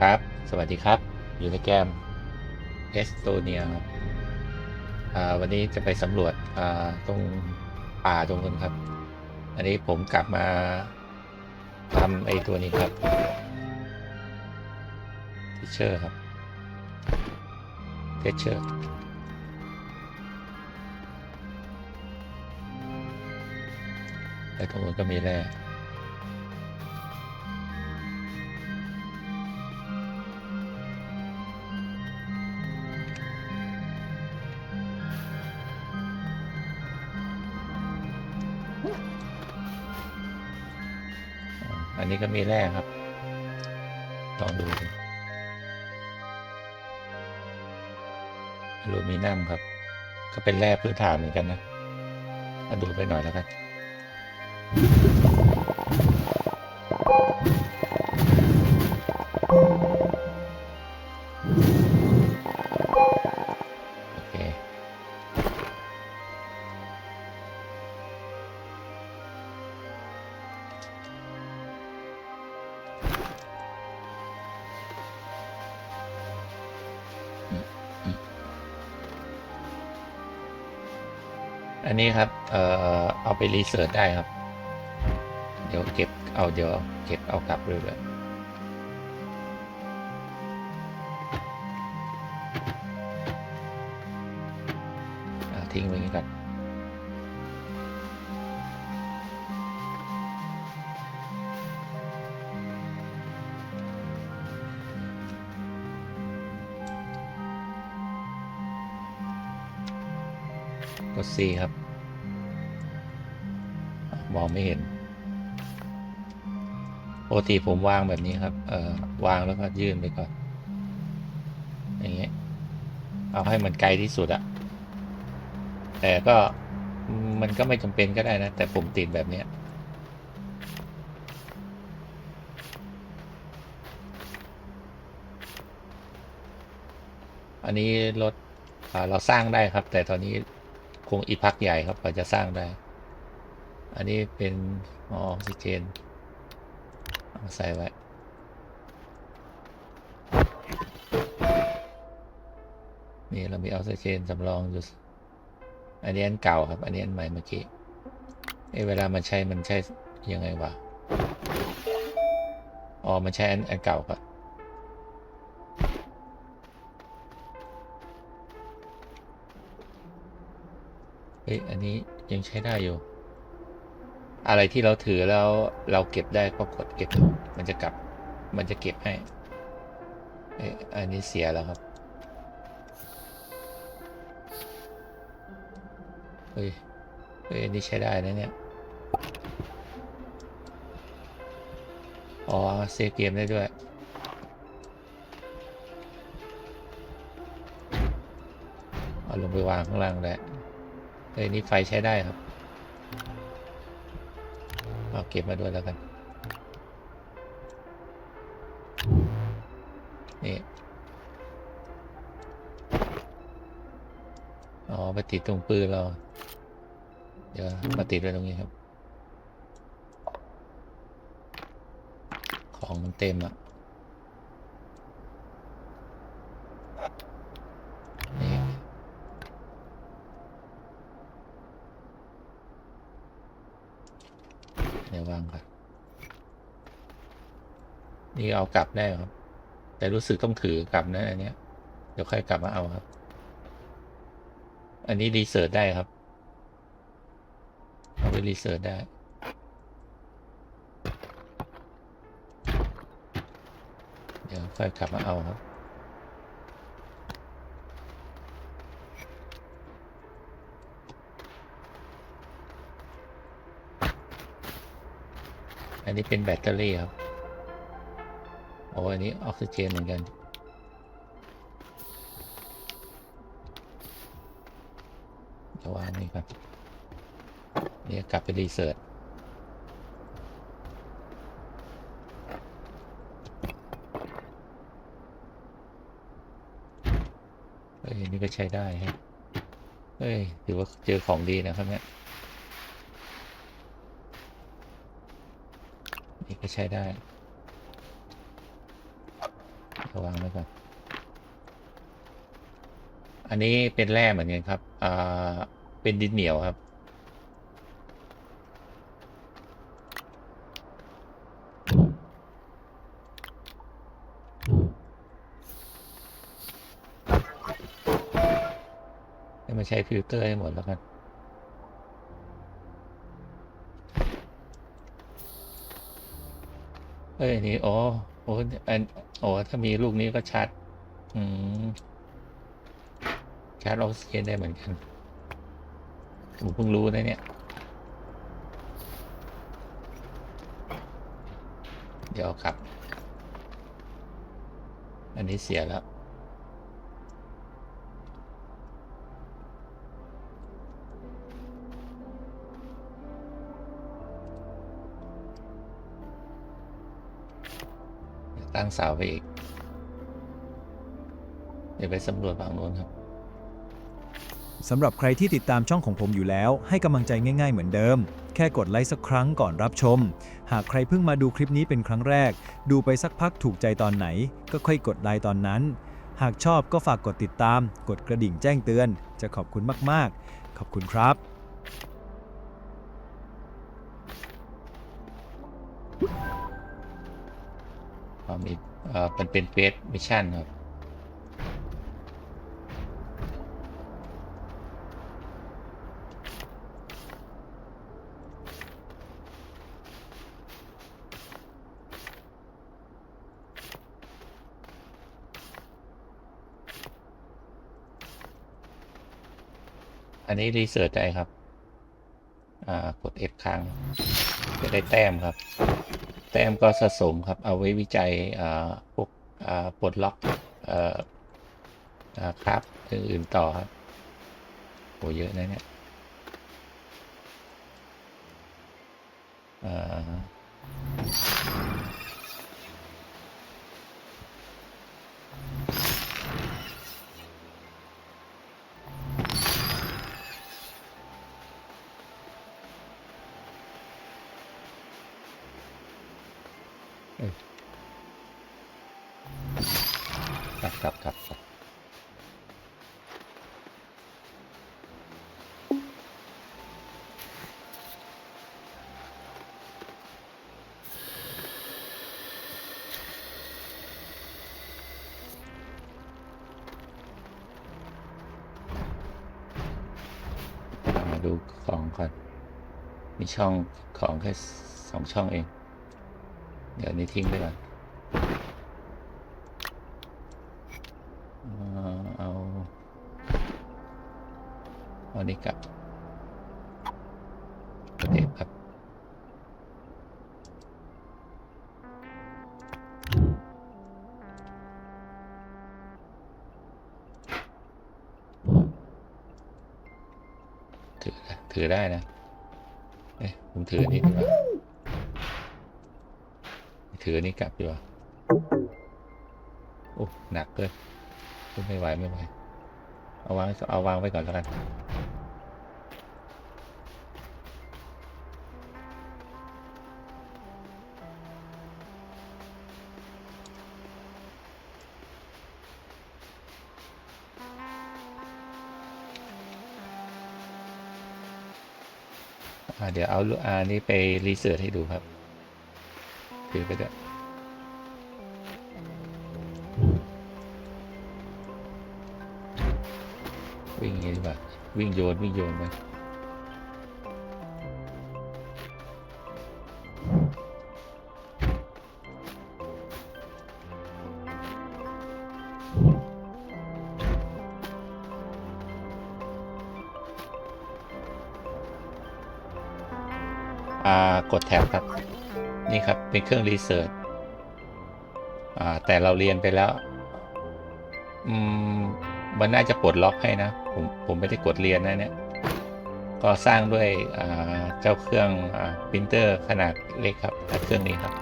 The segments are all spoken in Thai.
ครับ สวัสดีครับ อยู่ในแกมเอสโตเนียครับอ่าวันนี้จะไปสำรวจอ่าตรงป่าตรงนั้นครับ อันนี้ผมกลับมาทำไอ้ตัวนี้ครับทิเชอร์ครับเทเชอร์แล้วตรงนู้นก็มีแร่ อันนี้ก็มีแร่ครับ ลองดูดิอลูมิเนียมครับ ก็เป็นแร่พื้นฐานเหมือนกันนะมาดูไปหน่อยแล้วกัน อันนี้ครับ เอ่อ เอาไปรีเสิร์ชได้ครับ เดี๋ยวเก็บ เอาเดี๋ยวเก็บเอากลับเรื่อยๆทิ้งไว้ก่อน กด C ครับ มองไม่เห็นปกติผมวางแบบนี้ครับ เอ่อ วางแล้วก็ยื่นไปก่อน อย่างเงี้ย เอาให้มันไกลที่สุดอะ แต่ก็มันก็ไม่จำเป็นก็ได้นะ แต่ผมติดแบบเนี้ยอันนี้รถเราสร้างได้ครับ แต่ตอนนี้ คงอีกพักใหญ่ครับกว่าจะสร้างได้ อันนี้เป็นออกซิเจนเอาใส่ไว้นี่เรามีออกซิเจนสำรองอยู่อันนี้อันเก่าครับ อันนี้อันใหม่เมื่อกี้เอะเวลามันใช้มันใช้ยังไงวะอ๋อมันใช้อันอันเก่าครับ เฮ้ย อันนี้ยังใช้ได้อยู่ อะไรที่เราถือแล้วเราเก็บได้ก็กดเก็บ มันจะกลับ มันจะเก็บให้ เอ้ยอันนี้เสียแล้วครับ เฮ้ย เฮ้ย อันนี้ใช้ได้นะเนี่ย อ๋อ เซฟเกมได้ด้วยเอาลงไปวางข้างล่างได้ เฮ้ยนี่ไฟใช้ได้ครับ เอาเก็บมาด้วยแล้วกัน นี่อ๋อไปติดตรงปืนเรา เดี๋ยวมาติดไว้ตรงนี้ครับ ของมันเต็มอะ เดี๋ยววางก่อนนี่เอากลับได้ครับ แต่รู้สึกต้องถือกลับนะ อันเนี้ย เดี๋ยวค่อยกลับมาเอาครับ อันนี้รีเสิร์ชได้ครับ เอาไปรีเสิร์ชได้เดี๋ยวค่อยกลับมาเอาครับ อันนี้เป็นแบตเตอรี่ครับ โอ้อันนี้ออกซิเจนเหมือนกันเดี๋ยววางนี่ก่อนเนี่ยวกลับไปรีเสิร์ชเฮ้ยนี่ก็ใช้ได้ฮะเฮ้ย ถือว่าเจอของดีนะครับเนี่ย ก็ใช้ได้เขาวางไว้ก่อนอันนี้เป็นแร่เหมือนกันครับ อ่า เป็นดินเหนียวครับ ให้มาใช้ฟิลเตอร์ให้หมดแล้วกัน เอ้ยนี่อ๋อโอ้อันโอ้ถ้ามีลูกนี้ก็ชาร์จอืมชาร์จออกซิเจนได้เหมือนกันผมเพิ่งรู้นะเนี่ย เดี๋ยวครับ อันนี้เสียแล้ว ตั้งเสาไปอีก เดี๋ยวไปสำรวจฝั่งโน้นครับ สำหรับใครที่ติดตามช่องของผมอยู่แล้ว ให้กำลังใจง่าย ๆ เหมือนเดิม แค่กดไลค์สักครั้งก่อนรับชม หากใครเพิ่งมาดูคลิปนี้เป็นครั้งแรก ดูไปสักพักถูกใจตอนไหน ก็ค่อยกดไลค์ตอนนั้น หากชอบก็ฝากกดติดตาม กดกระดิ่งแจ้งเตือน จะขอบคุณมากๆ ขอบคุณครับ มีเอ่อมันเป็นเฟสมิชชั่นครับอันนี้รีเสิร์ชได้ครับ อ่า กด F ค้างจะได้แต้มครับ แต้มก็สะสมครับ เอาไว้วิจัยพวกปลดล็อกอออ่าครับอื่นๆต่อครับโหเยอะนะเนี่ยอ่าครับครับครับครับมาดูของ ก่อน มีช่องของแค่สองช่องเอง เดี๋ยวนี้ทิ้งไปก่อนเอ่อเอาเอานี้กลับ ถือถือได้นะ เอ๊ะผมถืออันนี้ดีกว่าถืออันนี้กลับดีกว่าโอ้หนักเลยไม่ไหวไม่ไหวเอาวางเอาวางไว้ก่อนแล้วกัน เดี๋ยวเอาลูกอานี้ไปรีเสิร์ชให้ดูครับ ถือไปด้วยวิ่งอย่างนี้ดีกว่าวิ่งโยน วิ่งโยนไป บครับ นี่ครับเป็นเครื่องรีเสิร์ชแต่เราเรียนไปแล้ว อืมมันน่าจะปลดล็อกให้นะ ผมผมไม่ได้กดเรียนนะเนี่ย ก็สร้างด้วยเจ้าเครื่องพิมพ์เตอร์ขนาดเล็กครับเครื่องนี้ครับ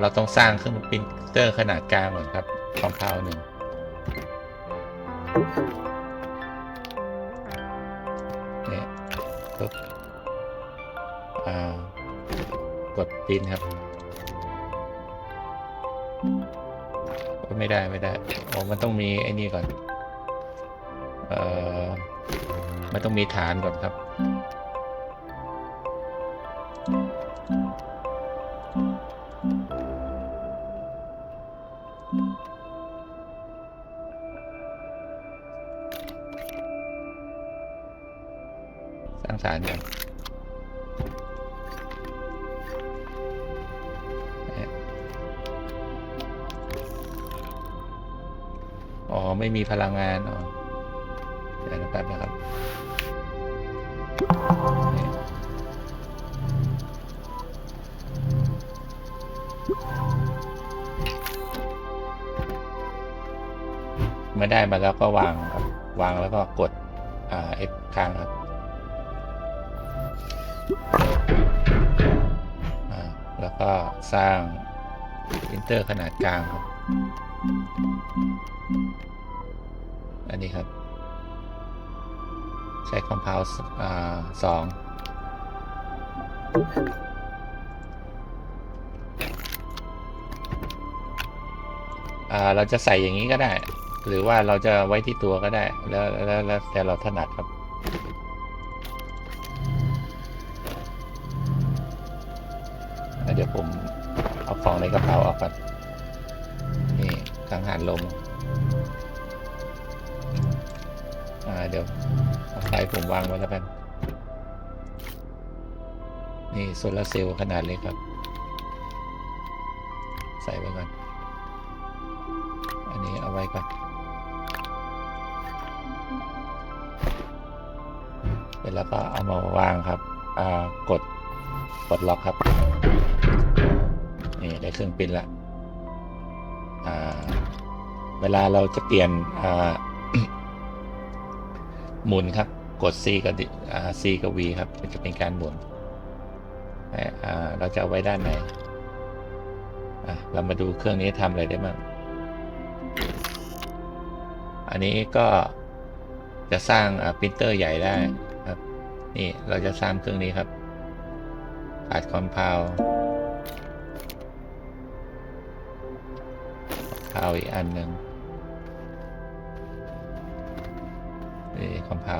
เราต้องสร้างเครื่องพิมพ์เตอร์ขนาดกลางก่อนครับของเพาหนึ่งเนี่ยปุ๊บกดพิมพ์ครับ ไม่ได้ไม่ได้โอ้มันต้องมีไอ้นี่ก่อน เอ่อ มันต้องมีฐานก่อนครับ สร้างฐานก่อนเนี่ยอ๋อ ไม่มีพลังงานอ๋อเดี๋ยวนะแป๊บนะครับ เมื่อได้มาแล้วก็วางครับ วางแล้วก็กด อ่า F ค้างครับ แล้วก็สร้างปรินเตอร์ขนาดกลางครับ อันนี้ครับ ใช้คอมเพลอ่าสองเราจะใส่อย่างนี้ก็ได้ หรือว่าเราจะไว้ที่ตัวก็ได้ แล้วแล้วแล้วแต่เราถนัดครับ เดี๋ยวผมเอาของในกระเป๋าออกก่อนนี่กังหันลมอ่าเดี๋ยวเอาไฟผมวางไว้แล้วกัน นี่โซลาร์เซลล์ขนาดเล็กครับ ใส่ไว้ก่อน อันนี้เอาไว้ก่อนเสร็จแล้วก็เอามาวางครับ อ่ากด กดล็อกครับ ช้เครื่องปิ้นละเวลาเราจะเปลี่ยนหมุนครับ กด C กับ C กับ V ครับมันจะเป็นการหมุนเราจะเอาไว้ด้านไหนเรามาดูเครื่องนี้ทำอะไรได้บ้าง อันนี้ก็จะสร้างปรินเตอร์ใหญ่ได้ครับ นี่เราจะสร้างเครื่องนี้ครับขาดคอมเพล พาวอีกอันหนึ่งนี่คอมเพล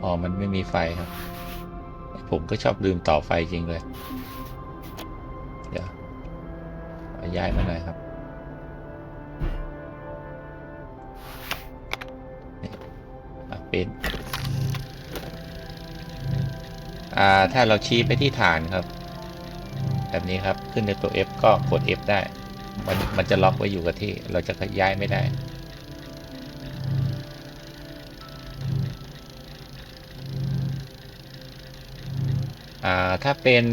อ๋อ มันไม่มีไฟครับ ผมก็ชอบลืมต่อไฟจริงเลย เดี๋ยวย้ายมาหน่อยครับ เป็น อ่า ถ้าเราชี้ไปที่ฐานครับ แบบนี้ครับ ขึ้นในตัว F ก็กด F ได้ มันมันจะล็อกไว้อยู่กับที่ เราจะย้ายไม่ได้ อ่า ถ้าเป็น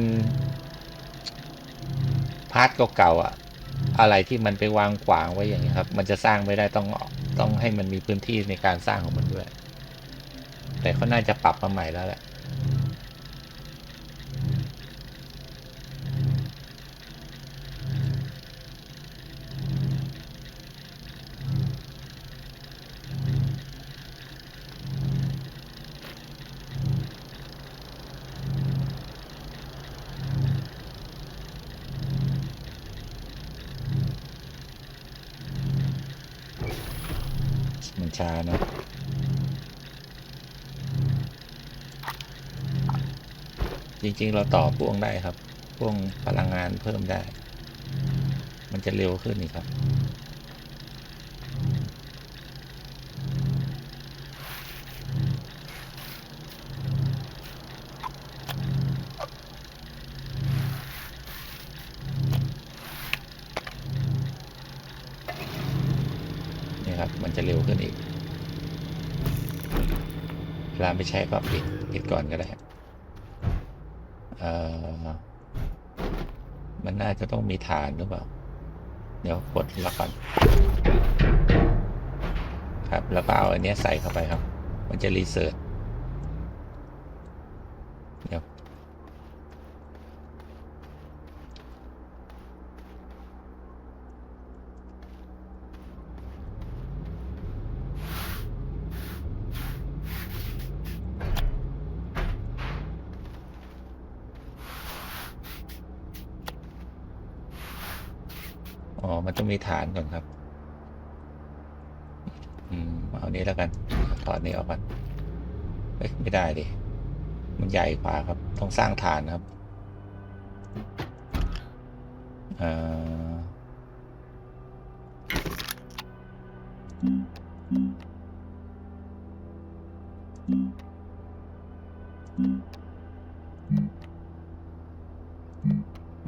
พาร์ทเก่าๆอะ อะไรที่มันไปวางขวางไว้อย่างนี้ครับ มันจะสร้างไม่ได้ต้องต้องให้มันมีพื้นที่ในการสร้างของมันด้วย แต่เขาน่าจะปรับมาใหม่แล้วแหละมันช้านะ จริง ๆ เราต่อพ่วงได้ครับ พ่วงพลังงานเพิ่มได้ มันจะเร็วขึ้นนี่ครับนี่ครับ มันจะเร็วขึ้นอีกเวลาไม่ใช้ก็ปิดปิดก่อนก็ได้ เอ่อมันน่าจะต้องมีฐานหรือเปล่า เดี๋ยวกดละก่อนครับ แล้วก็เอาอันนี้ใส่เข้าไปครับ มันจะรีเสิร์ชเดี๋ยว อ๋อ มั ฐานก่อนครับ อืม เอานี้แล้วกัน ถอดนี้ออกก่อนเอ้ยไม่ได้ดิ มันใหญ่กว่าครับ ต้องสร้างฐานครับเอ่อ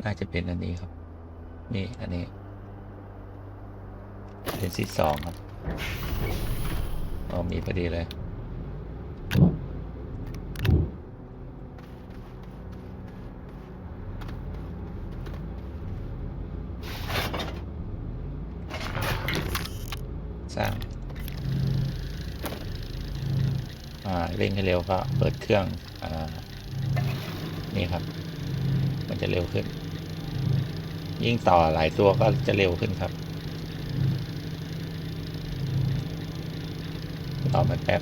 น่าจะเป็นอันนี้ครับ นี่ อันนี้ เป็นซีสองครับอ๋อมีพอดีเลย สร้าง อ่า เร่งให้เร็วก็เปิดเครื่อง อ่า นี่ครับ มันจะเร็วขึ้น ยิ่งต่อหลายตัวก็จะเร็วขึ้นครับ ต่อมันแป๊บ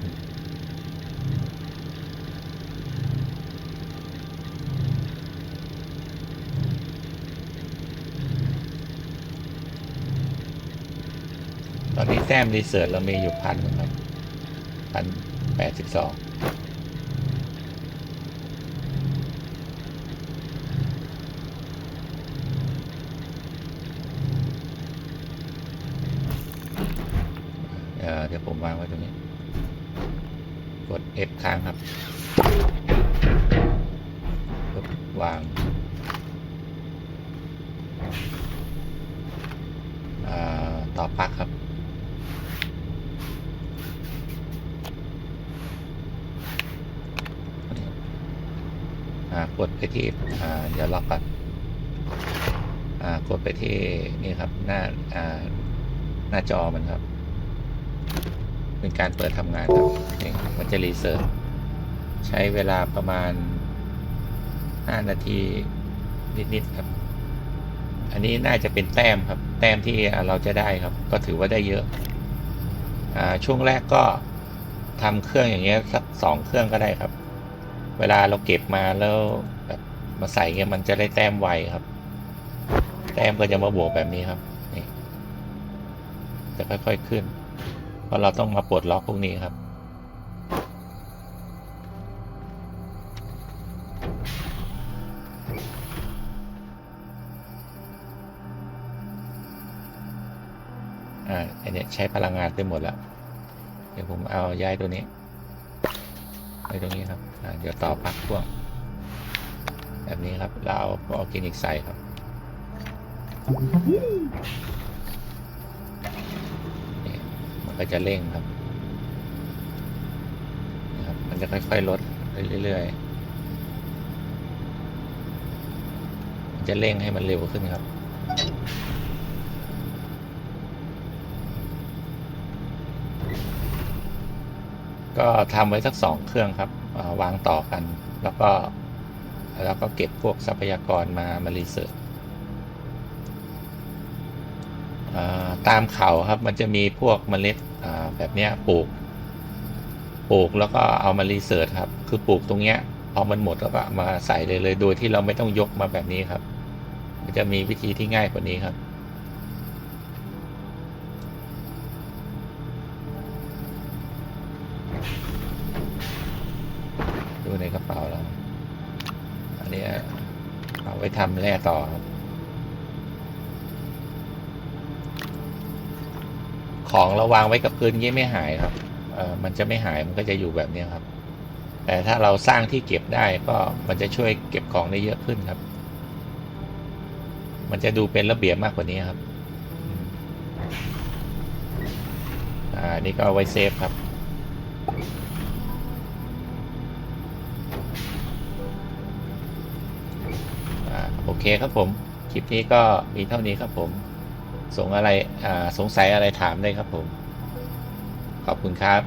ตอนนี้แต้มรีเสิร์ชเรามีอยู่พันครับพันแปดสิบสองเดี๋ยวผมวางไว้ตรงนี้ กด F ค้างครับวางต่อปลั๊กครับ กดไปที่เดี๋ยวล็อกก่อนกดไปที่นี่ครับ หน้าหน้าจอมันครับ เป็นการเปิดทำงานครับนี่มันจะรีเสิร์ชใช้เวลาประมาณ 5 นาทีนิดๆครับ อันนี้น่าจะเป็นแต้มครับ แต้มที่เราจะได้ครับ ก็ถือว่าได้เยอะอ่าช่วงแรกก็ทำเครื่องอย่างเงี้ยสักสองเครื่องก็ได้ครับ เวลาเราเก็บมาแล้วแบบมาใส่เงี้ยมันจะได้แต้มไวครับ แต้มก็จะมาบวกแบบนี้ครับ นี่ จะค่อยๆขึ้น เพราะเราต้องมาปลดล็อกพวกนี้ครับ อ่าอันเนี้ยใช้พลังงานไปหมดแล้ว เดี๋ยวผมเอาย้ายตัวนี้ไว้ตรงนี้ครับ อ่า เดี๋ยวต่อปลั๊กพ่วงแบบนี้ครับแล้วเอาออร์แกนิกใส่ครับ ก็จะเร่งครับนะครับ มันจะค่อยๆลดเรื่อยๆ มันจะเร่งให้มันเร็วขึ้นครับก็ทำไว้สักสองเครื่องครับวางต่อกัน แล้วก็แล้วก็เก็บพวกทรัพยากรมามารีเสิร์ช ตามเขาครับมันจะมีพวกเมล็ดแบบเนี้ยปลูก ปลูกแล้วก็เอามารีเสิร์ชครับ คือปลูกตรงเนี้ยพอมันหมดแล้วก็มาใส่เลยเลยโดยที่เราไม่ต้องยกมาแบบนี้ครับ มันจะมีวิธีที่ง่ายกว่านี้ครับดูในกระเป๋าเราอันนี้เอาไว้ทำแร่ต่อครับ ของเราวางไว้กับพื้นงี้ไม่หายครับเออมันจะไม่หายมันก็จะอยู่แบบนี้ครับ แต่ถ้าเราสร้างที่เก็บได้ก็มันจะช่วยเก็บของได้เยอะขึ้นครับ มันจะดูเป็นระเบียบมากกว่านี้ครับอ่านี่ก็เอาไว้เซฟครับอ่าโอเคครับผม คลิปนี้ก็มีเท่านี้ครับผม สงอะไรสงสัยอะไรถามได้ครับผม ขอบคุณครับ